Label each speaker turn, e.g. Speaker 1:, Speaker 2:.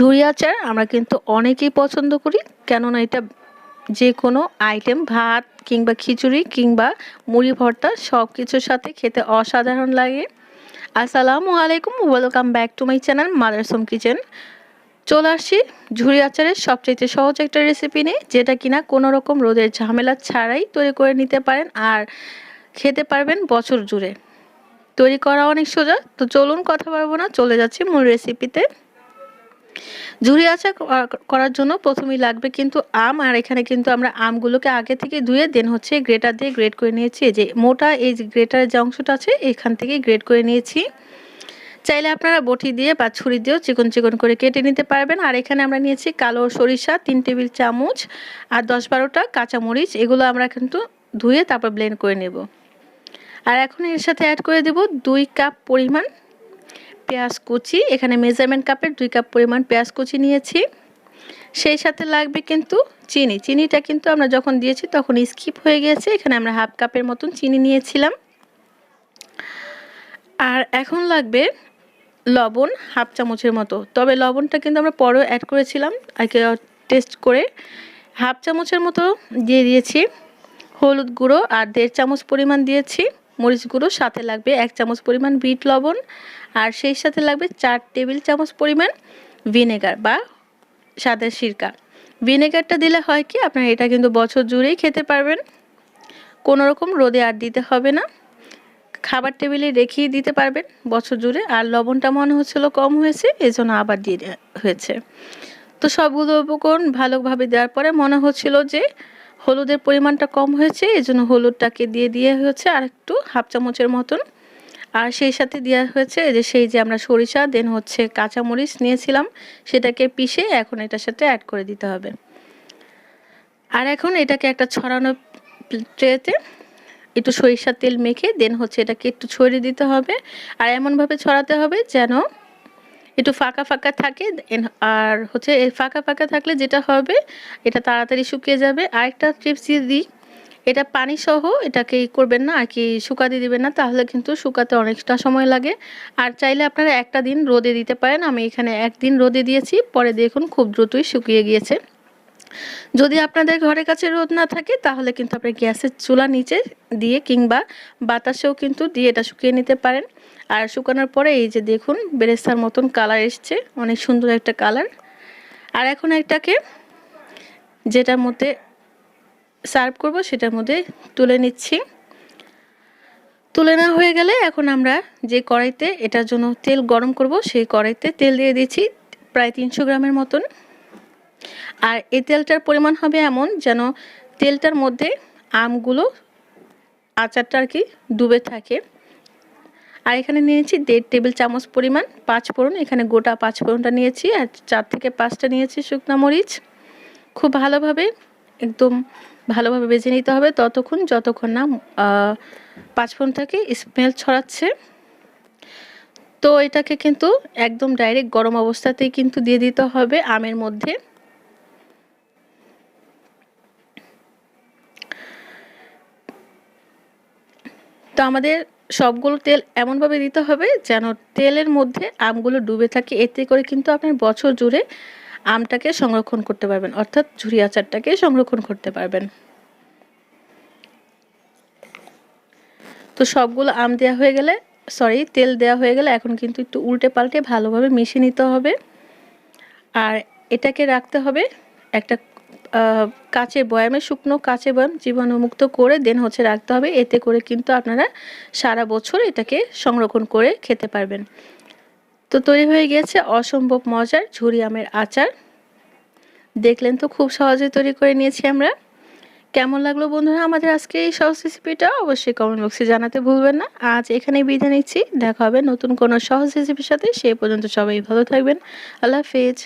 Speaker 1: ঝুরি আচার আমরা কিন্তু অনেকেই পছন্দ করি। কেননা এটা যে কোনো আইটেম ভাত কিংবা খিচুড়ি কিংবা মুড়ি ভর্তা সব কিছুর সাথে খেতে অসাধারণ লাগে। আসসালামু আলাইকুম welcome back to my channel মাদারসম kitchen চলে আসছি ঝুড়ি আচারের সবচেয়ে সহজ একটা রেসিপি নিয়ে, যেটা কিনা কোনো রকম রোদের ঝামেলা ছাড়াই তৈরি করে নিতে পারেন আর খেতে পারবেন বছর জুড়ে। তৈরি করা অনেক সোজা, তো চলুন কথা বলব না, চলে যাচ্ছি মূল রেসিপিতে ঝুরি আচার করার জন্য প্রথমেই লাগবে কিন্তু আম, আর এখানে কিন্তু আমরা আমগুলোকে আগে থেকে ধুয়ে দেন হচ্ছে গ্রেটার দিয়ে গ্রেড করে নিয়েছি। যে মোটা এই গ্রেটারের যে অংশটা আছে, এখান থেকে গ্রেড করে নিয়েছি। চাইলে আপনারা বটি দিয়ে বা ছুরি দিয়েও চিকন চিকন করে কেটে নিতে পারবেন। আর এখানে আমরা নিয়েছি কালো সরিষা, তিন টেবিল চামচ, আর দশ বারোটা কাঁচামরিচ, এগুলো আমরা কিন্তু ধুয়ে তারপর ব্লেন্ড করে নেব। আর এখন এর সাথে অ্যাড করে দেব দুই কাপ পরিমাণ পেঁয়াজ কুচি, এখানে মেজারমেন্ট কাপের দুই কাপ পরিমাণ পেঁয়াজ কুচি নিয়েছি। সেই সাথে লাগবে কিন্তু চিনি। চিনিটা কিন্তু আমরা যখন দিয়েছি তখন স্কিপ হয়ে গেছে। এখানে আমরা হাফ কাপের মতন চিনি নিয়েছিলাম। আর এখন লাগবে লবণ হাফ চামচের মতো। তবে লবণটা কিন্তু আমরা পরেও অ্যাড করেছিলাম। আগে টেস্ট করে হাফ চামচের মতো দিয়ে দিয়েছি। হলুদ গুঁড়ো আর দেড় চামচ পরিমাণ দিয়েছি। মরিচ গুঁড়ো, সাথে লাগবে এক চামচ পরিমাণ বিট লবণ, আর সেই সাথে লাগবে চার টেবিল চামচ পরিমাণ ভিনেগার বা সাদের সিরকা। ভিনেগারটা দিলে হয় কি, আপনারা এটা কিন্তু বছর জুড়েই খেতে পারবেন। কোনো রকম রোদে আর দিতে হবে না। খাবার টেবিলে রেখেই দিতে পারবেন বছর জুড়ে, আর লবণটা মনে হচ্ছিল কম হয়েছে, এজন্য আবার দিয়ে হয়েছে। তো সবগুলো উপকরণ ভালোভাবে দেওয়ার পরে মনে হচ্ছিল যে হলুদের পরিমাণটা কম হয়েছে এই জন্য হলুদটাকে দিয়ে দিয়ে হয়েছে আর একটু হাফ চামচের মতন। আর সেই সাথে দেওয়া হয়েছে যে সেই যে আমরা সরিষা, দেন হচ্ছে কাঁচামরিচ নিয়েছিলাম, সেটাকে পিষে এখন এটার সাথে অ্যাড করে দিতে হবে। আর এখন এটাকে একটা ছড়ানো ট্রেতে একটু সরিষার তেল মেখে, দেন হচ্ছে এটাকে একটু ছড়িয়ে দিতে হবে। আর এমনভাবে ছড়াতে হবে যেন একটু ফাঁকা ফাঁকা থাকে আর হচ্ছে ফাঁকা ফাঁকা থাকলে যেটা হবে, এটা তাড়াতাড়ি শুকিয়ে যাবে। আরেকটা টিপস দিয়ে দিই, এটা পানি সহ এটাকে করবেন না, আর কি শুকাতে দিবেন না, তাহলে কিন্তু শুকাতে অনেকটা সময় লাগে। আর চাইলে আপনারা একটা দিন রোদে দিতে পারেন, আমি এখানে একদিন রোদে দিয়েছি, পরে দেখুন খুব দ্রুতই শুকিয়ে গিয়েছে। যদি আপনাদের ঘরের কাছে রোদ না থাকে, তাহলে কিন্তু আপনি গ্যাসের চুলা নিচে দিয়ে কিংবা বাতাসেও কিন্তু দিয়ে এটা শুকিয়ে নিতে পারেন। আর শুকানোর পরে এই যে দেখুন, বেরেস্তার মতন কালার এসছে, অনেক সুন্দর একটা কালার। আর এখন একটাকে যেটার মধ্যে সার্ভ করব, সেটার মধ্যে তুলে নিচ্ছি। তুলে নেওয়া হয়ে গেলে এখন আমরা যে কড়াইতে এটার জন্য তেল গরম করব, সেই কড়াইতে তেল দিয়ে দিচ্ছি প্রায় তিনশো গ্রামের মতন। আর এই তেলটার পরিমাণ হবে এমন যেন তেলটার মধ্যে আমগুলো আচারটা আর কি ডুবে থাকে। আর এখানে নিয়েছি দেড় টেবিল চামচ পরিমাণ পাঁচ ফোড়ন। এখানে গোটা পাঁচ ফোড়নটা নিয়েছি আর চার থেকে পাঁচটা নিয়েছি শুকনো মরিচ। খুব ভালোভাবে, একদম ভালোভাবে বেজে নিতে হবে ততক্ষণ, যতক্ষণ না পাঁচফোড়ন থেকে স্মেল ছড়াচ্ছে। তো এটাকে কিন্তু একদম ডাইরেক্ট গরম অবস্থাতেই কিন্তু দিয়ে দিতে হবে আমের মধ্যে। আমাদের সবগুলো তেল এমনভাবে দিতে হবে যেন তেলের মধ্যে আমগুলো ডুবে থাকে। এতে করে কিন্তু আপনার বছর জুড়ে আমটাকে সংরক্ষণ করতে পারবেন, অর্থাৎ ঝুরি আচারটাকে সংরক্ষণ করতে পারবেন। তো সবগুলো আম দেওয়া হয়ে গেলে সরি তেল দেওয়া হয়ে গেলে এখন কিন্তু একটু উল্টে পাল্টে ভালোভাবে মিশিয়ে নিতে হবে। আর এটাকে রাখতে হবে একটা কাচের বয়ামে, শুকনো কাচের বয়াম জীবাণুমুক্ত করে দেন হচ্ছে রাখতে হবে। এতে করে কিন্তু আপনারা সারা বছর এটাকে সংরক্ষণ করে খেতে পারবেন। তো তৈরি হয়ে গিয়েছে অসম্ভব মজার ঝুরি আমের আচার। দেখলেন তো খুব সহজে তৈরি করে নিয়েছি আমরা। কেমন লাগল বন্ধুরা আমাদের আজকে এই সহজ রেসিপিটা অবশ্যই কমেন্ট বক্সে জানাতে ভুলবেন না। আজ এখানেই বিদায় নিচ্ছি। দেখা হবে নতুন কোনো সহজ রেসিপির সাথে। সে পর্যন্ত সবাই ভালো থাকবেন। আল্লাহ হাফেজ।